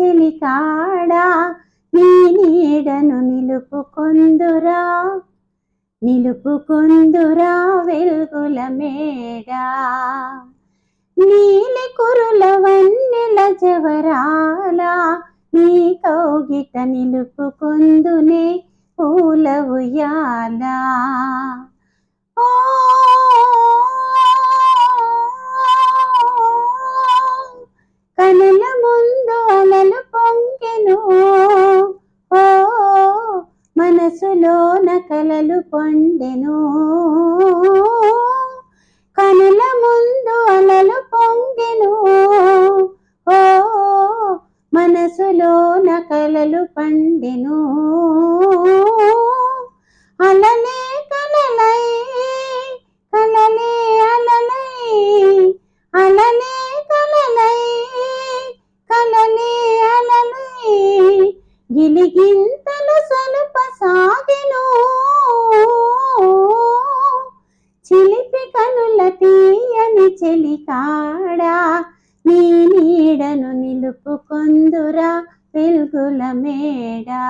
చెలికాడా నీ నీడను నిలుపుకొందురా. నిలుపుకొందురా వెలుగుల మేడా. నీలి కురుల వన్నెల జవరాల నీ కౌగిట నిలుపుకొందునే పూల ఉయ్యాల. మనసులోన కలలు పొండెను కనుల ముందు అలలు పొంగెను ఓ మనసులోన కలలు పండెను. అలలే కలలై కలలే అలలై అలలే కలలై కలలే అలలై. గిలిగింతలు చెలికాడా? నీ నీడను నిలుపుకొందురా వెలుగుల మేడా.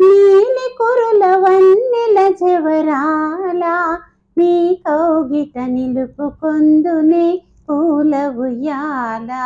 నీలి కురుల వన్నెల జవరాల నీ కౌగిట నిలుపుకొందునే పూల ఉయ్యాలా